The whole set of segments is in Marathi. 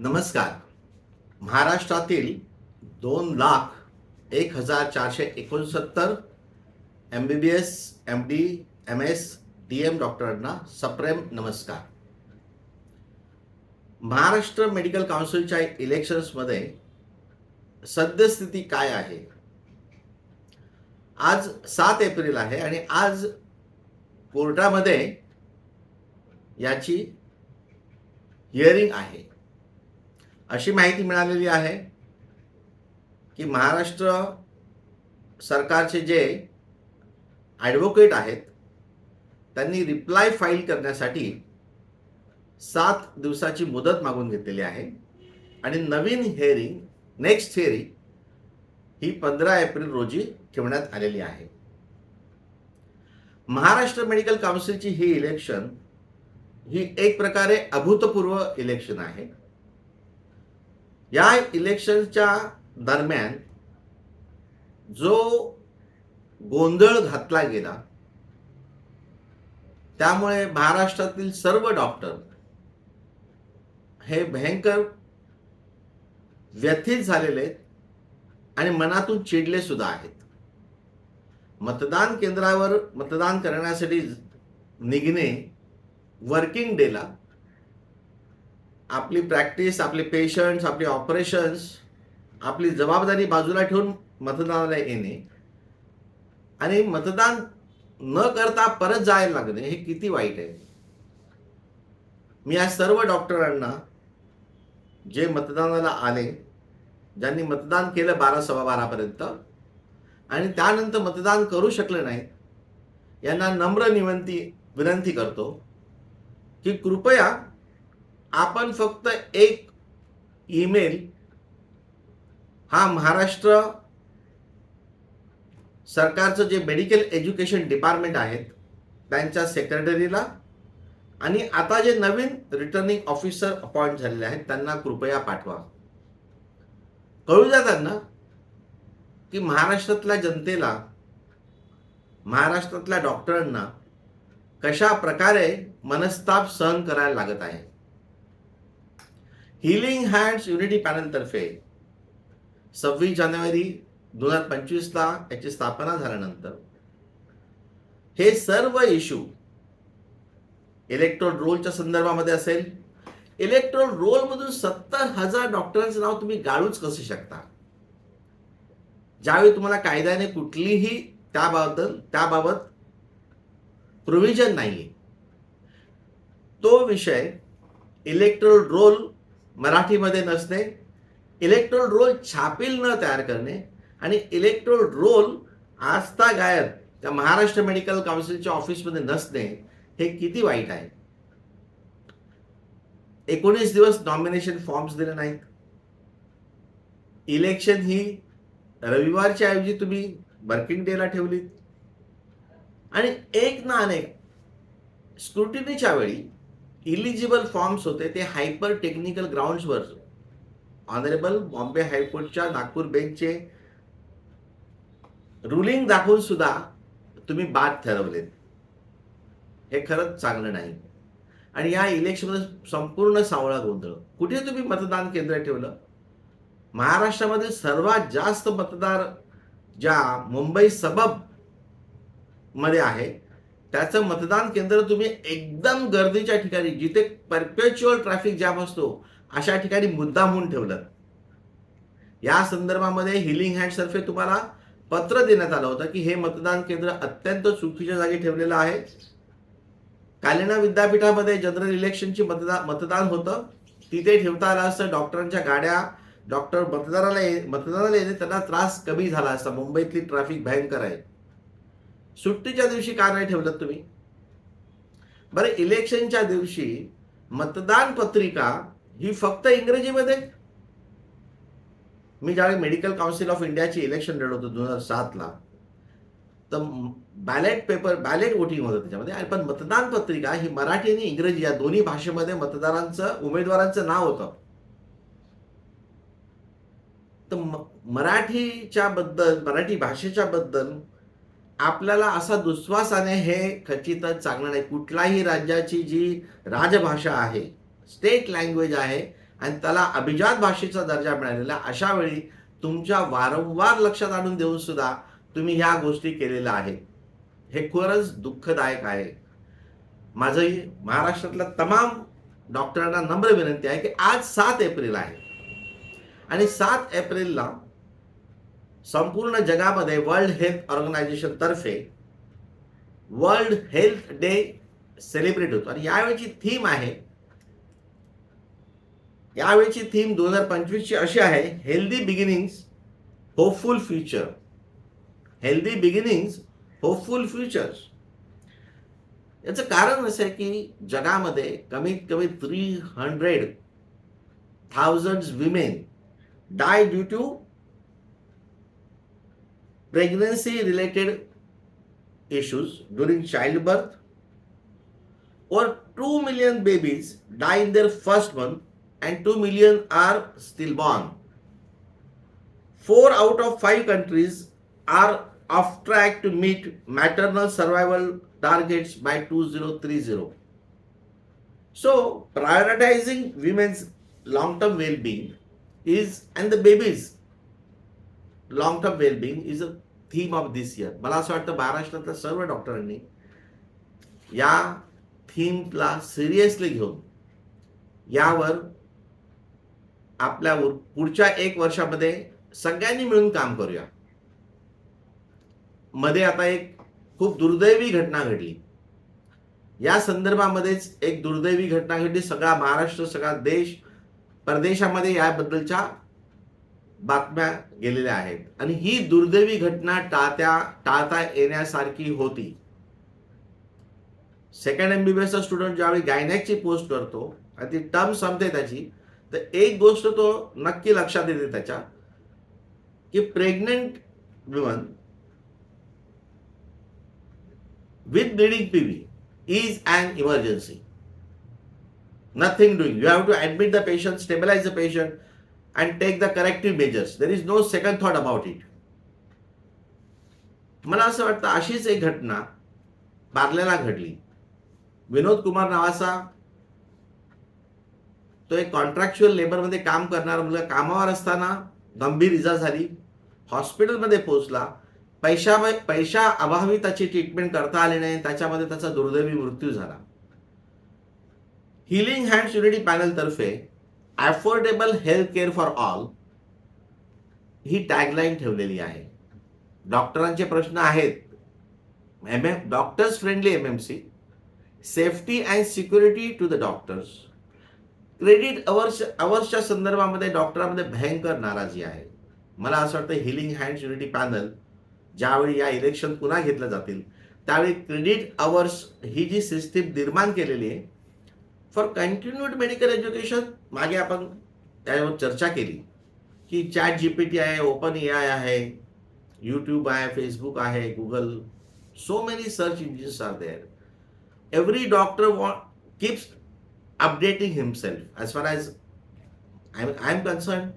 नमस्कार. महाराष्ट्रातील दोन लाख एक हजार चारशे एकोणसत्तर M B B S M D M S D M डॉक्टरांना सप्रेम नमस्कार. महाराष्ट्र मेडिकल काउन्सिलच्या इलेक्शन्समध्ये सद्यस्थिती काय आहे? आज सात एप्रिल आहे आणि आज कोर्टामध्ये याची हिअरिंग आहे. अशी माहिती मिळालेली आहे की महाराष्ट्र सरकारचे जे ॲडव्होकेट आहेत त्यांनी रिप्लाय फाईल करण्यासाठी सात दिवसाची मुदत मागून घेतलेली आहे. आणि नवीन हेअरिंग नेक्स्ट हेअरिंग ही पंधरा एप्रिल रोजी ठेवण्यात आलेली आहे. महाराष्ट्र मेडिकल काउन्सिलची ही इलेक्शन ही एक प्रकारे अभूतपूर्व इलेक्शन आहे. या इलेक्शनच्या दरम्यान जो गोंधळ घातला गेला त्यामुळे महाराष्ट्रातील सर्व डॉक्टर हे भयंकर व्यथित झालेले आहेत आणि मनातून चिडले सुद्धा आहेत. मतदान केंद्रावर मतदान करण्यासाठी निघणे वर्किंग डेला आपली प्रॅक्टिस आपले पेशंट्स आपले ऑपरेशन्स आपली जबाबदारी बाजूला ठेवून मतदानाला येणे. आणि मतदान न करता परत जायला लागणे हे किती वाईट आहे. मी या सर्व डॉक्टरांना जे मतदानाला आले ज्यांनी मतदान केलं बारा सव्वा बारापर्यंत आणि त्यानंतर मतदान करू शकले नाहीत यांना नम्र निवंती विनंती करतो की कृपया आपण फक्त एक ईमेल हा महाराष्ट्र सरकारचं जे मेडिकल एज्युकेशन डिपार्टमेंट आहेत त्यांच्या सेक्रेटरीला आणि आता जे नवीन रिटर्निंग ऑफिसर अपॉइंट झालेले आहेत त्यांना कृपया पाठवा. कळू द्या त्यांना की महाराष्ट्रातल्या जनतेला महाराष्ट्रातल्या डॉक्टरांना कशा प्रकारे मनस्ताप सहन करायला लागत आहे. हिलिंग हँड्स युनिटी पॅनलतर्फे सव्वीस जानेवारी दोन हजार पंचवीसला याची स्थापना झाल्यानंतर हे सर्व इश्यू इलेक्ट्रोल रोलच्या संदर्भामध्ये असेल. इलेक्ट्रोल रोलमधून सत्तर हजार डॉक्टरांचं नाव तुम्ही गाळूच कसू शकता? ज्यावेळी तुम्हाला कायद्याने कुठलीही त्याबद्दल त्याबाबत प्रोव्हिजन नाही तो विषय इलेक्ट्रोल रोल मराठीमध्ये नसणे इलेक्ट्रोल रोल छापील न तयार करणे आणि इलेक्ट्रोल रोल आस्था गायब त्या महाराष्ट्र मेडिकल काउन्सिलच्या ऑफिसमध्ये नसणे हे किती वाईट आहे? एकोणीस दिवस नॉमिनेशन फॉर्म्स दिले नाहीत. इलेक्शन ही रविवारच्या ऐवजी तुम्ही वर्किंग डेला ठेवलीत. आणि एक ना अनेक स्क्रुटिनीच्या वेळी इलिजिबल फॉर्म्स होते ते हायपर टेक्निकल ग्राउंड्सवर ऑनरेबल बॉम्बे हायकोर्टच्या नागपूर बेंचचे रुलिंग दाखवून सुद्धा तुम्ही बाद ठरवलेत. हे खरंच चांगलं नाही. आणि या इलेक्शनमध्ये संपूर्ण सावळा गोंधळ. कुठे तुम्ही मतदान केंद्र ठेवलं? महाराष्ट्रामध्ये सर्वात जास्त मतदार ज्या मुंबई सबबमध्ये आहे त्याचं मतदान केंद्र तुम्ही एकदम गर्दीच्या ठिकाणी जिथे परपेच्युअल ट्रॅफिक जॅम असतो अशा ठिकाणी मुद्दाम म्हणून ठेवलं. या संदर्भामध्ये हिलिंग हँडतर्फे तुम्हाला पत्र देण्यात आलं होतं की हे मतदान केंद्र अत्यंत चुकीच्या जागी ठेवलेलं आहे. कालिना विद्यापीठामध्ये जनरल इलेक्शनची मतदा मतदान होतं. तिथे ठेवता आलं असतं डॉक्टरांच्या गाड्या डॉक्टर मतदाराला ये मतदानाला येणे त्यांना त्रास कमी झाला असता. मुंबईतली ट्रॅफिक भयंकर आहे. सुट्टीच्या दिवशी का नाही ठेवलं तुम्ही? बरं इलेक्शनच्या दिवशी मतदान पत्रिका ही फक्त इंग्रजीमध्ये? मी ज्यावेळी मेडिकल काउन्सिल ऑफ इंडियाची इलेक्शन लढवत होतो दोन हजार सातला तर बॅलेट पेपर बॅलेट वोटिंग होतं त्याच्यामध्ये. आणि पण मतदान पत्रिका ही मराठी आणि इंग्रजी या दोन्ही भाषेमध्ये मतदारांचं उमेदवारांचं नाव होतं. तर मराठीच्या बद्दल मराठी भाषेच्या बद्दल आपल्याला असा दुस्वासाने हे खचितच चांगलं नाही. कुठल्याही राज्याची जी राजभाषा आहे स्टेट लँग्वेज आहे आणि त्याला अभिजात भाषेचा दर्जा मिळालेला अशा वेळी तुमच्या वारंवार लक्षात आणून देऊन सुद्धा तुम्ही ह्या गोष्टी केलेल्या आहेत. हे खरंच दुःखदायक आहे. माझंही महाराष्ट्रातल्या तमाम डॉक्टरांना नम्र विनंती आहे की आज सात एप्रिल आहे. आणि सात एप्रिलला संपूर्ण जगामध्ये वर्ल्ड हेल्थ ऑर्गनायझेशन तर्फे वर्ल्ड हेल्थ डे सेलिब्रेट होतो. आणि यावेळीची थीम आहे यावेळीची थीम दोन हजार पंचवीसची अशी आहे healthy beginnings hopeful future healthy beginnings hopeful futures याचं कारण असं आहे की जगामध्ये कमीत कमी three hundred thousand women die due to pregnancy related issues during childbirth or 2 million babies die in their first month and 2 million are stillborn. 4 out of 5 countries are off track to meet maternal survival targets by 2030. So, prioritizing women's long term well being is and the babies long term wellbeing is a theme of this year मला असं वाटतं महाराष्ट्रातल्या सर्व डॉक्टरांनी या थीमला सिरियसली घेऊन यावर आपल्या पुढच्या एक वर्षामध्ये सगळ्यांनी मिळून काम करूया. मध्ये आता एक खूप दुर्दैवी घटना घडली. या संदर्भामध्येच एक दुर्दैवी घटना घडली. सगळा महाराष्ट्र सगळा देश परदेशामध्ये याबद्दलच्या बातम्या गेलेल्या आहेत. आणि ही दुर्दैवी घटना टाळत्या टाळता येण्यासारखी होती. सेकंड एमबीबीएसचा स्टुडंट ज्यावेळी गायनॅकची पोस्ट करतो आणि ती टर्म संपते त्याची तर एक गोष्ट तो नक्की लक्षात येते त्याच्या की pregnant women with bleeding we is an emergency nothing doing you have to admit the patient stabilize the patient and take the corrective measures. There is no second thought about it. मला असं वाटतं अशीच एक घटना पार्ल्याला घडली. विनोद कुमार नावाचा तो एक कॉन्ट्रॅक्च्युअल लेबरमध्ये काम करणारा मुलगा कामावर असताना गंभीर इजा झाली. हॉस्पिटलमध्ये पोहोचला. पैशा पैशा अभावी त्याची ट्रीटमेंट करता आली नाही. त्याच्यामध्ये त्याचा दुर्दैवी मृत्यू झाला. हिलिंग हँड्स युनिटी पॅनल तर्फे affordable health care for all he tagline ठेवलेली आहे. डॉक्टरांचे प्रश्न आहेत. M M doctors friendly M M C safety and security to the doctors credit hours अवर्सच्या संदर्भामध्ये डॉक्टरांमध्ये भयंकर नाराजी आहे. मला असं वाटतं हिलिंग हँड युनिटी पॅनल ज्यावेळी या इलेक्शन पुन्हा घेतल्या जातील त्यावेळी क्रेडिट अवर्स ही जी सिस्टीम निर्माण केलेली आहे फॉर कंटिन्यूड मेडिकल एज्युकेशन मागे आपण त्यावर चर्चा केली की चॅट जी पी टी आहे ओपन ए आय आहे यूट्यूब आहे फेसबुक आहे Google so many search engines are there every doctor वॉ keeps updating himself as far as I I am concerned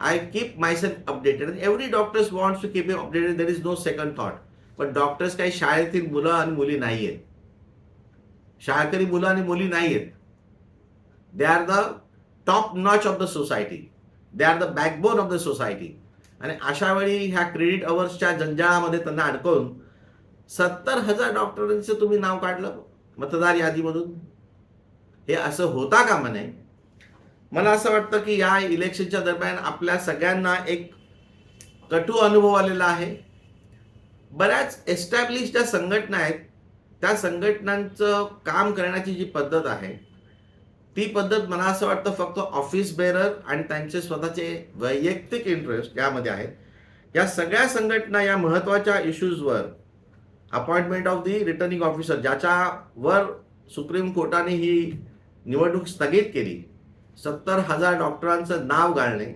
I keep myself updated every doctors wants to keep you updated there is no second thought पण डॉक्टर्स काही शाळेतील मुलं आणि मुली नाही आहेत शाळकरी मुलं आणि मुली नाही आहेत they are the top notch of the society they are the backbone of the society आणि अशा वेळी ह्या क्रेडिट अवर्सच्या जंजाळामध्ये त्यांना अडकवून सत्तर हजार डॉक्टरांचं तुम्ही नाव काढलं मतदार यादीमधून. हे असं होता का म्हणे मला असं वाटतं की या इलेक्शनच्या दरम्यान आपल्या सगळ्यांना एक कटू अनुभव आलेला आहे. बऱ्याच एस्टॅब्लिश ज्या संघटना आहेत त्या संघटनांचं काम करण्याची जी पद्धत आहे ती पद्धत मला असं वाटतं फक्त ऑफिस बेरर आणि त्यांचे स्वतःचे वैयक्तिक इंटरेस्ट यामध्ये आहेत. या सगळ्या संघटना या महत्त्वाच्या इश्यूजवर appointment of the returning officer ज्याच्यावर सुप्रीम कोर्टाने ही निवडणूक स्थगित केली सत्तर हजार डॉक्टरांचं नाव गाळणे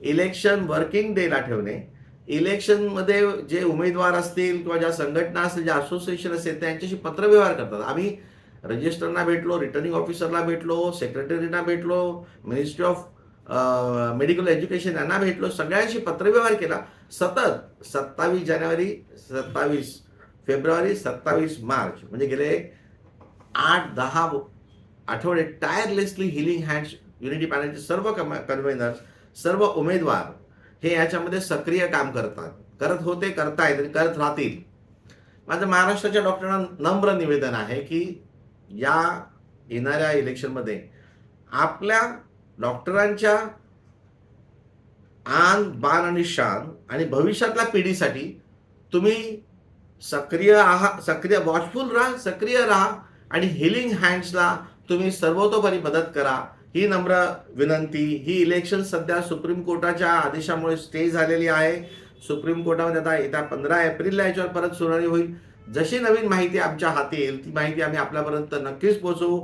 इलेक्शन वर्किंग डेला ठेवणे इलेक्शनमध्ये जे उमेदवार असतील किंवा ज्या संघटना असतील ज्या असोसिएशन असेल त्यांच्याशी पत्रव्यवहार करतात. आम्ही रजिस्टरना भेटलो रिटर्निंग ऑफिसरला भेटलो सेक्रेटरीना भेटलो मिनिस्ट्री ऑफ मेडिकल एज्युकेशन यांना भेटलो सगळ्यांशी पत्रव्यवहार केला. सतत सत्तावीस जानेवारी सत्तावीस फेब्रुवारी सत्तावीस मार्च म्हणजे गेले आठ दहा आठवडे टायरलेसली हिलिंग हँड्स युनिटी पॅनलचे सर्व कन्व्हेनर्स सर्व उमेदवार हे याच्यामध्ये सक्रिय काम करतात. करत होते करतायत आणि करत राहतील. माझं महाराष्ट्राच्या डॉक्टरांना नम्र निवेदन आहे की या येणाऱ्या इलेक्शनमध्ये आपल्या डॉक्टरांच्या आन बाण आणि शान आणि भविष्यातल्या पिढीसाठी तुम्ही सक्रिय आहात सक्रिय वॉचफुल राहा सक्रिय राहा आणि हिलिंग हँड्सला तुम्ही सर्वतोपरी मदत करा. ही नम्र विनंती. ही इलेक्शन सध्या सुप्रीम कोर्टाच्या आदेशामुळे स्टे झालेली आहे. सुप्रीम कोर्टामध्ये आता येत्या पंधरा एप्रिलला याच्यावर परत सुनावणी होईल. जशी नवीन माहिती आमच्या हाती येईल ती माहिती आम्ही आपल्यापर्यंत नक्कीच पोहोचवू.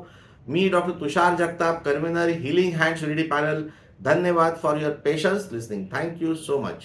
मी doctor Tushar Jagtap convener healing hands unity panel धन्यवाद for your patience listening thank you so much